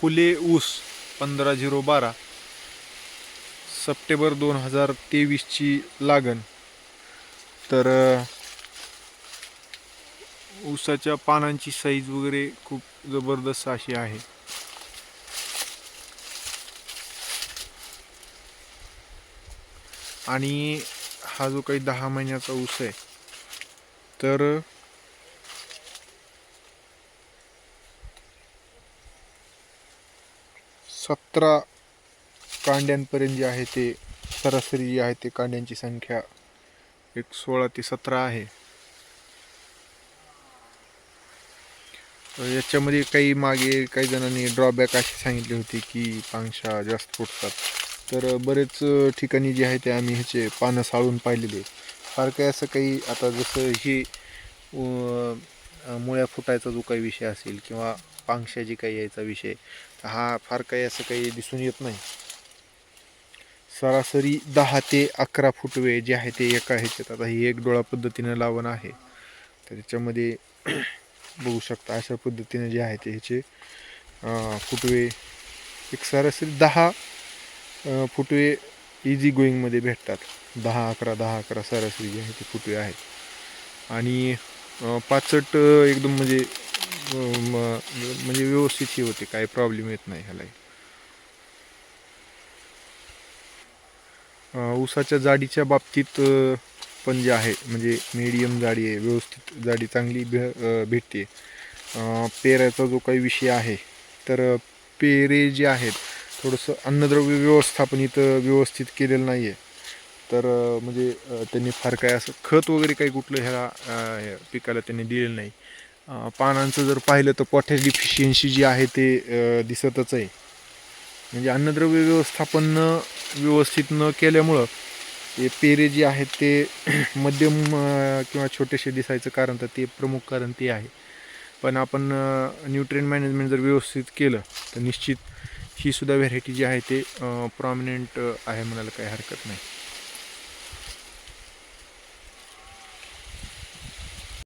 फुले ऊस पंधरा झिरो बारा. सप्टेंबर दोन हजार तेवीसची लागण. तर ऊसाच्या पानांची साईज वगैरे खूप जबरदस्त अशी आहे. आणि हा जो काही दहा महिन्याचा ऊस आहे तर सतरा कांड्यांपर्यंत जे आहे ते सरासरी जी आहे ते कांड्यांची संख्या एक सोळा ते सतरा आहे. तर याच्यामध्ये काही मागे काही जणांनी ड्रॉबॅक अशी सांगितली होती की पांगशा जास्त फुटतात. तर बरेच ठिकाणी जे आहे ते आम्ही ह्याचे पानं साळून पाहिलेले फार काही असं काही आता जसं ही मुळ्या फुटायचा जो काही विषय असेल किंवा पांगशाची काही यायचा विषय तर हा फार काही असं काही दिसून येत नाही. सरासरी दहा ते अकरा फुटवे जे आहे ते एका ह्याच्यात आता ही एक डोळा पद्धतीनं लावण आहे. तर त्याच्यामध्ये बघू शकता अशा पद्धतीनं जे आहे ते ह्याचे फुटवे एक सरासरी दहा फुटवे इझी गोईंगमध्ये भेटतात. दहा अकरा दहा अकरा सरासरी जे आहे ते फुटवे आहेत आणि पाचट एकदम म्हणजे म्हणजे व्यवस्थित ही होते काही प्रॉब्लेम येत नाही ह्याला. ऊसाच्या जाडीच्या बाबतीत पण जे आहे म्हणजे मीडियम जाडी आहे व्यवस्थित जाडी चांगली भे भेटते. पेऱ्याचा पेराचा जो काही विषय आहे तर पेरे जे आहेत थोडंसं अन्नद्रव्य व्यवस्थापन इथं व्यवस्थित केलेलं नाही आहे तर म्हणजे त्यांनी फार काय असं खत वगैरे काही कुठलं ह्या पिकाला त्यांनी दिलेलं नाही. पानांचं जर पाहिलं तर पोटॅश डिफिशियन्सी जी आहे ते दिसतच आहे. म्हणजे अन्नद्रव्य व्यवस्थापन न व्यवस्थित न केल्यामुळं ते पेरे जे आहेत ते मध्यम किंवा छोटेसे दिसायचं कारण तर ते प्रमुख कारण ते आहे. पण आपण न्यूट्रिएंट मॅनेजमेंट जर व्यवस्थित केलं तर निश्चित ही सुद्धा व्हेरायटी जी आहे ते प्रॉमिनंट आहे म्हणायला काही हरकत नाही.